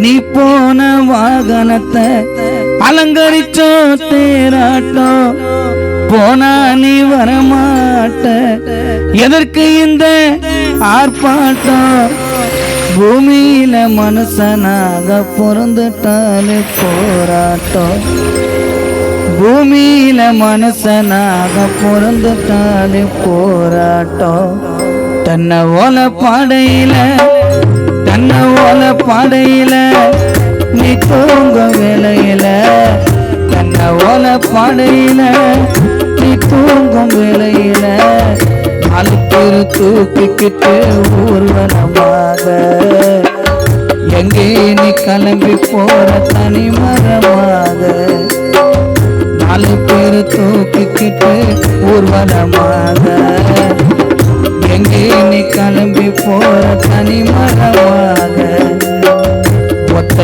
நீ போன வாகனத்தை அலங்கரிச்சோ தேராட்டோ. போனா நீ வரமாட்ட. எதற்கு இந்த ஆர்ப்பாட்டம்? பூமியில மனுஷனாக பிறந்துட்டாலே போராட்டம். பூமியில மனுஷனாக பிறந்துட்டாலே போராட்டம். தன்னை ஓல பாடையில தன்னை ஓல பாடையில நீ தூங்க வேலையில. தன்னை ஓல பாடையில நீ தூங்கும் வேலையில. அழுத்திரு தூக்கிக்கிட்டு ஊர்வலமாக எங்கே நீ கிளம்பி போற தனி மரமாக நாலு பேர் தூக்கிக்கிட்டு ஊர்வலமாக எங்கே நீ கிளம்பி போற தனி மர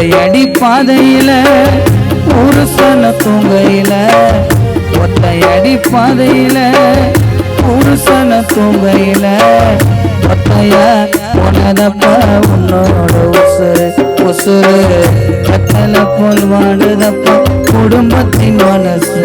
ஒத்தையடி பாதையில ஒரு சன தூங்கையில. ஒத்தையடி பாதையில ஒரு சன தூங்கையில. ஒத்தைய உனதப்ப உன்னோட உசுறு உசுறு. கத்தலை போல் வாடுதப்ப குடும்பத்தின் மனசு.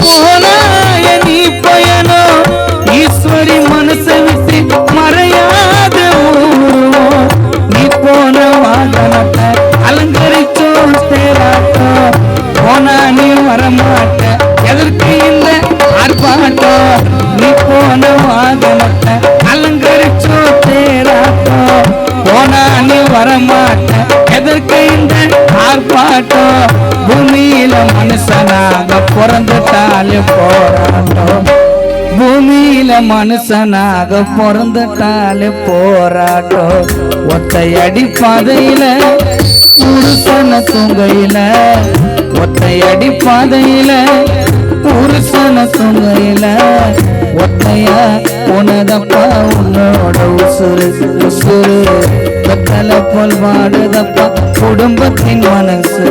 போனாய நீ பயணோ ஈஸ்வரி மனசை விட்டு மறையாத நீ போன வாகனத்தை அலங்கரிச்சோம் தேராட்டம் போனா நீ வரமாட்ட எதற்கு இந்த ஆர்ப்பாட்டம் நீ போன வாகனத்தை அலங்கரிச்சோ தேராட்டம் போனா நீ வரமாட்ட எதற்கு இந்த ஆர்ப்பாட்டம் மனுஷனாக பிறந்துட்டாலே போராட்டம். பூமியில மனுஷனாக பிறந்துட்டாலே போராட்டம். ஒத்தையடி பாதையில புருஷன தூங்கையில ஒத்தையடி பாதையில புருஷன தூங்கையில ஒத்தையா? உனதப்பா உன்னோட உசுறு உசுறு. வெத்தல போல் வாடுதப்பா குடும்பத்தின் மனசு.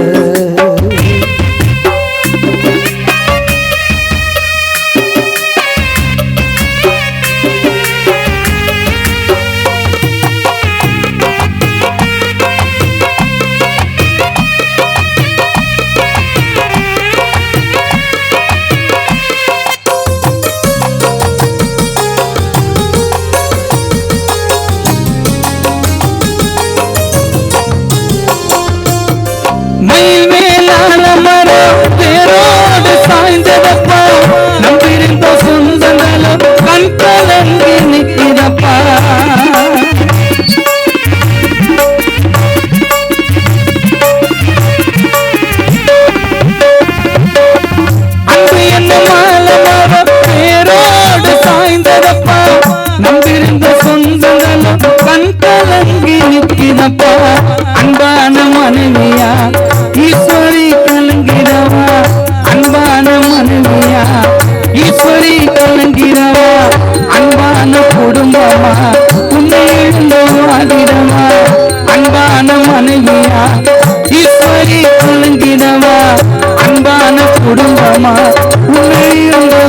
குடும்பமா உன்னை இழந்து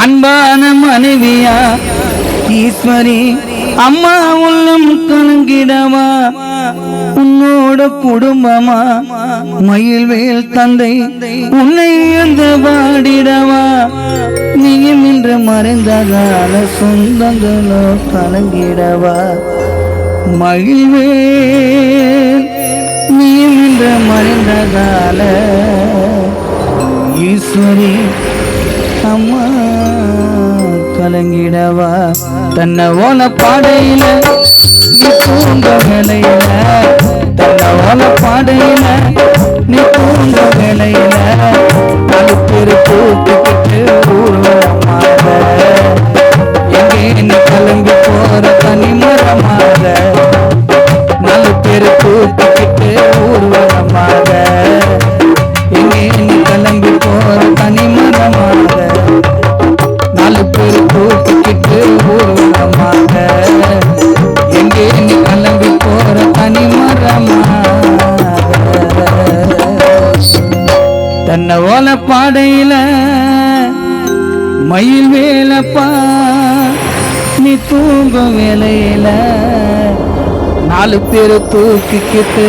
அன்பான மனைவியா ஈஸ்வரி அம்மா உள்ளம் கலங்கிடவா? உன்னோட குடும்பமா மயில்வேல் தந்தை உன்னை இழந்து வாடிடவா நீயும் இன்று மறைந்ததால சொந்தங்களோ கலங்கிடவா? மகிழ்வேல் நீயும் இன்று மறைந்ததால ஈஸ்வரி அம்மா கலங்கிடவா? தன்னை ஓல பாடையில நீ தூங்க வேலையில. தன்னை ஓல பாடையில நீ என்ன தன்னை ஓல பாடையில மயில் வேலப்பா நீ தூங்க வேலையில நாலு பேர் தூக்கிக்கிட்டு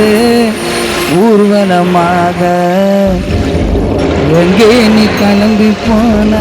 ஊர்வலமாக எங்கே நீ கிளம்பி போன?